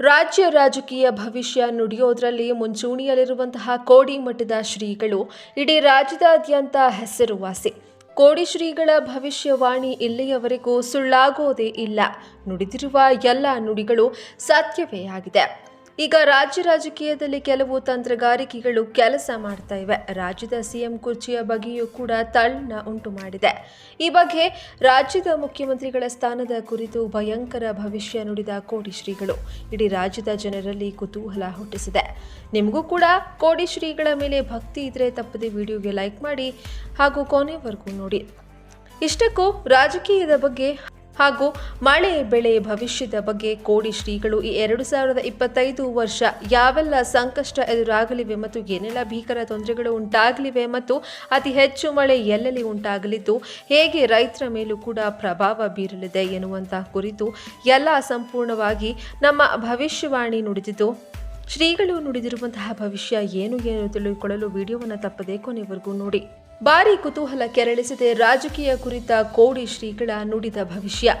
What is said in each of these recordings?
ರಾಜ್ಯ ರಾಜಕೀಯ ಭವಿಷ್ಯ ನುಡಿಯೋದ್ರಲ್ಲಿ ಮುಂಚೂಣಿಯಲ್ಲಿರುವಂತಹ ಕೋಡಿ ಮಠದ ಶ್ರೀಗಳು, ಇಡೀ ರಾಜ್ಯದಾದ್ಯಂತ ಹೆಸರುವಾಸಿ. ಕೋಡಿ ಶ್ರೀಗಳ ಭವಿಷ್ಯವಾಣಿ ಇಲ್ಲಿಯವರೆಗೂ ಸುಳ್ಳಾಗೋದೇ ಇಲ್ಲ. ನುಡಿದಿರುವ ಎಲ್ಲ ನುಡಿಗಳು ಸತ್ಯವೇ ಆಗಿದೆ. ಈಗ ರಾಜ್ಯ ರಾಜಕೀಯದಲ್ಲಿ ಕೆಲವು ತಂತ್ರಗಾರಿಕೆಗಳು ಕೆಲಸ ಮಾಡ್ತಾ ಇವೆ. ರಾಜ್ಯದ ಸಿಎಂ ಕುರ್ಚಿಯ ಬಗ್ಗೆಯೂ ಕೂಡ ತಳ್ಳ ಉಂಟು ಮಾಡಿದೆ. ಈ ಬಗ್ಗೆ ರಾಜ್ಯದ ಮುಖ್ಯಮಂತ್ರಿಗಳ ಸ್ಥಾನದ ಕುರಿತು ಭಯಂಕರ ಭವಿಷ್ಯ ನುಡಿದ ಕೋಡಿ ಶ್ರೀಗಳು ಇಡೀ ರಾಜ್ಯದ ಜನರಲ್ಲಿ ಕುತೂಹಲ ಹುಟ್ಟಿಸಿದೆ. ನಿಮಗೂ ಕೂಡ ಕೋಡಿ ಶ್ರೀಗಳ ಮೇಲೆ ಭಕ್ತಿ ಇದ್ರೆ ತಪ್ಪದೆ ವಿಡಿಯೋಗೆ ಲೈಕ್ ಮಾಡಿ ಹಾಗೂ ಕೊನೆವರೆಗೂ ನೋಡಿ. ಇಷ್ಟಕ್ಕೂ ರಾಜಕೀಯದ ಬಗ್ಗೆ ಹಾಗೂ ಮಳೆ ಬೆಳೆ ಭವಿಷ್ಯದ ಬಗ್ಗೆ ಕೋಡಿ ಶ್ರೀಗಳು ಈ ಎರಡು ಸಾವಿರದ ಇಪ್ಪತ್ತೈದು ವರ್ಷ ಯಾವೆಲ್ಲ ಸಂಕಷ್ಟ ಎದುರಾಗಲಿವೆ ಮತ್ತು ಏನೆಲ್ಲ ಭೀಕರ ತೊಂದರೆಗಳು ಉಂಟಾಗಲಿವೆ ಮತ್ತು ಅತಿ ಹೆಚ್ಚು ಮಳೆ ಎಲ್ಲೆಲ್ಲಿ ಉಂಟಾಗಲಿದ್ದು, ಹೇಗೆ ರೈತರ ಮೇಲೂ ಕೂಡ ಪ್ರಭಾವ ಬೀರಲಿದೆ ಎನ್ನುವಂತಹ ಕುರಿತು ಎಲ್ಲ ಸಂಪೂರ್ಣವಾಗಿ ನಮ್ಮ ಭವಿಷ್ಯವಾಣಿ ನುಡಿದಿತು ಶ್ರೀಗಳು ನುಡಿದಿರುವಂತಹ ಭವಿಷ್ಯ ಏನು ಏನು ತಿಳಿದುಕೊಳ್ಳಲು ವಿಡಿಯೋವನ್ನು ತಪ್ಪದೆ ಕೊನೆವರೆಗೂ ನೋಡಿ. ಭಾರಿ ಕುತೂಹಲ ಕೆರಳಿಸಿದೆ ರಾಜಕೀಯ ಕುರಿತ ಕೋಡಿ ಶ್ರೀಗಳ ನುಡಿದ ಭವಿಷ್ಯ.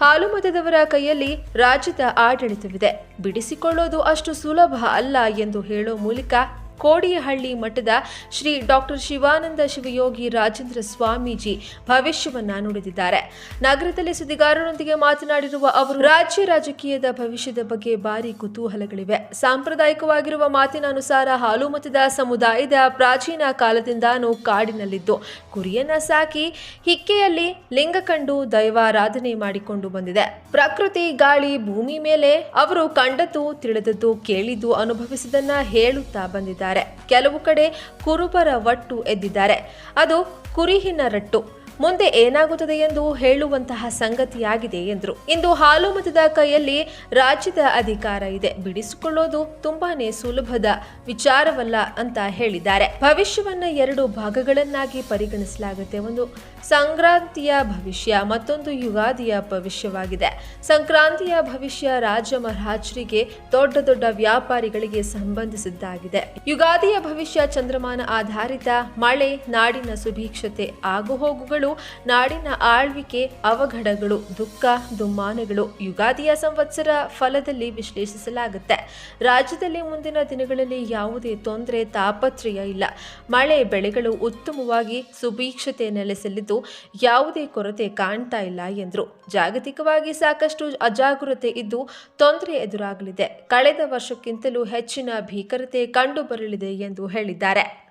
ಹಾಲು ಮತದವರ ಕೈಯಲ್ಲಿ ರಾಜ್ಯದ ಆಡಳಿತವಿದೆ. ಬಿಡಿಸಿಕೊಳ್ಳೋದು ಅಷ್ಟು ಸುಲಭ ಅಲ್ಲ ಎಂದು ಹೇಳೋ ಮೂಲಕ ಕೋಡಿಯಹಳ್ಳಿ ಮಠದ ಶ್ರೀ ಡಾಕ್ಟರ್ ಶಿವಾನಂದ ಶಿವಯೋಗಿ ರಾಜೇಂದ್ರ ಸ್ವಾಮೀಜಿ ಭವಿಷ್ಯವನ್ನ ನುಡಿದಿದ್ದಾರೆ. ನಗರದಲ್ಲಿ ಸುದ್ದಿಗಾರರೊಂದಿಗೆ ಮಾತನಾಡಿರುವ ಅವರು, ರಾಜ್ಯ ರಾಜಕೀಯದ ಭವಿಷ್ಯದ ಬಗ್ಗೆ ಭಾರಿ ಕುತೂಹಲಗಳಿವೆ. ಸಾಂಪ್ರದಾಯಿಕವಾಗಿರುವ ಮಾತಿನ ಅನುಸಾರ ಹಾಲು ಮತದ ಸಮುದಾಯದ ಪ್ರಾಚೀನ ಕಾಲದಿಂದಾನು ಕಾಡಿನಲ್ಲಿದ್ದು, ಕುರಿಯನ್ನ ಸಾಕಿ ಹಿಕ್ಕೆಯಲ್ಲಿ ಲಿಂಗ ಕಂಡು ದೈವಾರಾಧನೆ ಮಾಡಿಕೊಂಡು ಬಂದಿದೆ. ಪ್ರಕೃತಿ ಗಾಳಿ ಭೂಮಿ ಮೇಲೆ ಅವರು ಕಂಡದ್ದು, ತಿಳಿದದ್ದು, ಕೇಳಿದ್ದು ಅನುಭವಿಸಿದನ್ನ ಹೇಳುತ್ತಾ ಬಂದಿದ್ದಾರೆ. ಕೆಲವು ಕಡೆ ಕುರುಬರ ಒಟ್ಟು ಎದ್ದಿದ್ದಾರೆ. ಅದು ಕುರಿಹಿನ ರಟ್ಟು. ಮುಂದೆ ಏನಾಗುತ್ತದೆ ಎಂದು ಹೇಳುವಂತಹ ಸಂಗತಿಯಾಗಿದೆ ಎಂದರು. ಇಂದು ಹಾಲು ಮತದ ಕೈಯಲ್ಲಿ ರಾಜ್ಯದ ಅಧಿಕಾರ ಇದೆ. ಬಿಡಿಸಿಕೊಳ್ಳೋದು ತುಂಬಾನೇ ಸುಲಭದ ವಿಚಾರವಲ್ಲ ಅಂತ ಹೇಳಿದ್ದಾರೆ. ಭವಿಷ್ಯವನ್ನ ಎರಡು ಭಾಗಗಳನ್ನಾಗಿ ಪರಿಗಣಿಸಲಾಗುತ್ತೆ. ಒಂದು ಸಂಕ್ರಾಂತಿಯ ಭವಿಷ್ಯ, ಮತ್ತೊಂದು ಯುಗಾದಿಯ ಭವಿಷ್ಯವಾಗಿದೆ. ಸಂಕ್ರಾಂತಿಯ ಭವಿಷ್ಯ ರಾಜ ಮಹಾರಾಜರಿಗೆ ದೊಡ್ಡ ದೊಡ್ಡ ವ್ಯಾಪಾರಿಗಳಿಗೆ ಸಂಬಂಧಿಸಿದ್ದಾಗಿದೆ. ಯುಗಾದಿಯ ಭವಿಷ್ಯ ಚಂದ್ರಮಾನ ಆಧಾರಿತ, ಮಳೆ, ನಾಡಿನ ಸುಭೀಕ್ಷತೆ, ಆಗುಹೋಗುಗಳು ನಾಡಿನ ಆಳ್ವಿಕೆ ಅವಘಡಗಳು, ದುಃಖ, ದುಮ್ಮಾನಗಳು ಯುಗಾದಿಯ ಸಂವತ್ಸರ ಫಲದಲ್ಲಿ ವಿಶ್ಲೇಷಿಸಲಾಗುತ್ತೆ. ರಾಜ್ಯದಲ್ಲಿ ಮುಂದಿನ ದಿನಗಳಲ್ಲಿ ಯಾವುದೇ ತೊಂದರೆ, ತಾಪತ್ರಯ ಇಲ್ಲ. ಮಳೆ, ಬೆಳೆಗಳು ಉತ್ತಮವಾಗಿ ಸುಭೀಕ್ಷತೆ ನೆಲೆಸಲಿದ್ದು ಯಾವುದೇ ಕೊರತೆ ಕಾಣ್ತಾ ಇಲ್ಲ ಎಂದರು. ಜಾಗತಿಕವಾಗಿ ಸಾಕಷ್ಟು ಅಜಾಗರೂಕತೆ ಇದ್ದು ತೊಂದರೆ ಎದುರಾಗಲಿದೆ. ಕಳೆದ ವರ್ಷಕ್ಕಿಂತಲೂ ಹೆಚ್ಚಿನ ಭೀಕರತೆ ಕಂಡುಬರಲಿದೆ ಎಂದು ಹೇಳಿದ್ದಾರೆ.